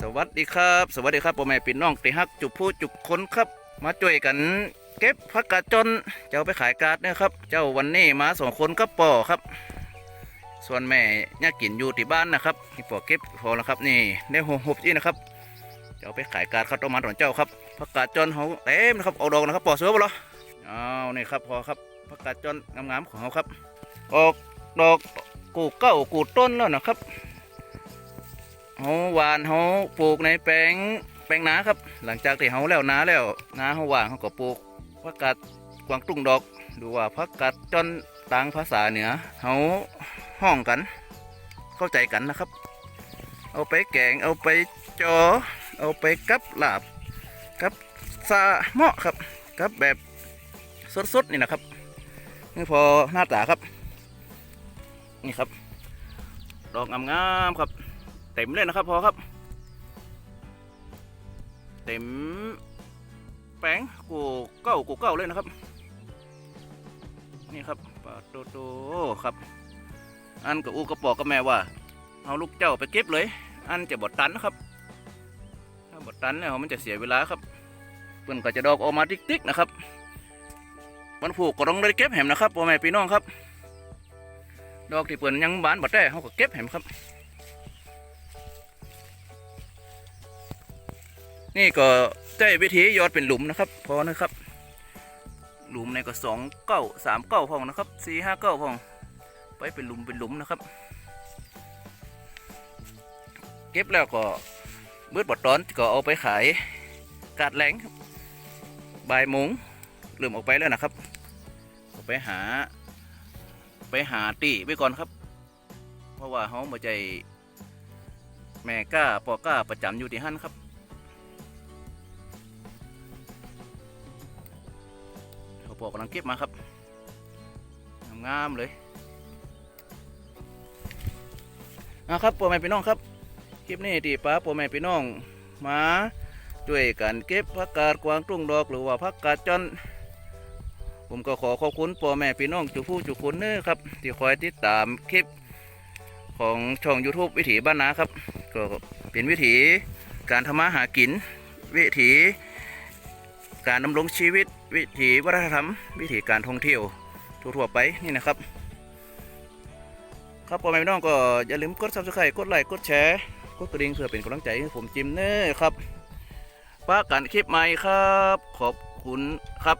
สวัสดีครับ สวัสดีครับพ่อแม่พี่น้องตีฮักจุบผู้จุบคนครับ มาช่วยกันเก็บผักกาดจนเจะเอาไปขายกาดนะครับ เจ้าวันนี้มาสองคนก็ป่อครับ ส่วนแม่ย่ากินอยู่ที่บ้านนะครับที่ป่อเก็บพอแล้วครับนี่ได้หกหกจีนะครับจะเอาไปขายกาดข้าวต้มมันของเจ้าครับผักกาดจนเขาเต็มนะครับเอาดอกนะครับป่อเสือบ่เหรอเอานี่ครับพอครับผักกาดจนงามๆของเขาครับ ออกดอกกูเก้ากูต้นแล้วนะครับ เขาหวานเขาปลูกในแปลงแปลงนาครับ หลังจากที่เขาแล้วนาแล้วนาเขาหวานเขาก็ปลูกผักกาดกวางตุ้งดอก ดูว่าผักกาดจนต่างภาษาเหนือเขาห้องกัน เข้าใจกันนะครับ เอาไปแกงเอาไปจอ เอาไปกับลาบกับซาเหมาะครับกับแบบสดๆนี่นะครับนี่พอหน้าตาครับ นี่ครับ ดอกงามๆครับ เต็มเลยนะครับพอครับ เต็มแป้งกูเก้ากูเก้าเลยนะครับ นี่ครับปาโตโตครับ อันกับอูกระปอกกับแม่ว่าเอาลูกเจ้าไปเก็บเลย อันจะบดตันนะครับ ถ้าบดตันเนี่ยมันจะเสียเวลาครับเพื่อนก็จะดอกออกมาติ๊กๆนะครับมันผูกก็ต้องได้เก็บแหมนะครับพ่อแม่พี่น้องครับ ดอกที่เปิ่อนยังบานบดได้เขาก็เก็บแหมครับ นี่ก็ใช้วิธียอดเป็นหลุมนะครับ พอนะครับ หลุมในก็สองเก้าสามเก้าพองนะครับสี่ห้าเก้าพอง ไปเป็นหลุมเป็นหลุมนะครับ เก็บแล้วก็เมื่อบดตอนก็เอาไปขายกาดแหลงครับบ่ายโมงเริ่มออกไปแล้วนะครับก็ไปหา ไปหาตีไว้ก่อนครับ เพราะว่าเขามาใจแม่ก้าปอก้าประจำอยู่ที่หั่นครับ เขาปอกำลังเก็บมาครับงามเลยนะครับพ่อแม่พี่น้องครับ คลิปนี้ที่ป้าพ่อแม่พี่น้องมาช่วยกันเก็บผักกาดกวางตุ้งดอกหรือว่าผักกาดจอนผมก็ขอขอบคุณพ่อแม่พี่น้องจุผู้จุคนเน้อครับ ที่คอยติดตามคลิปของช่อง YouTube วิถีบ้านนาครับ ก็เป็นวิถีการทำมาหากิน วิถีการดำรงชีวิต วิถีวัฒนธรรม วิถีการท่องเที่ยวทั่วๆไปนี่นะครับ ครับพ่อแม่พี่น้องก็อย่าลืมกดซับสไครต์กดไลค์กดแชร์กดกระดิ่งเพื่อเป็นกำลังใจให้ผมจิมเนอร์ครับป้ากันคลิปใหม่ครับ ขอบคุณครับ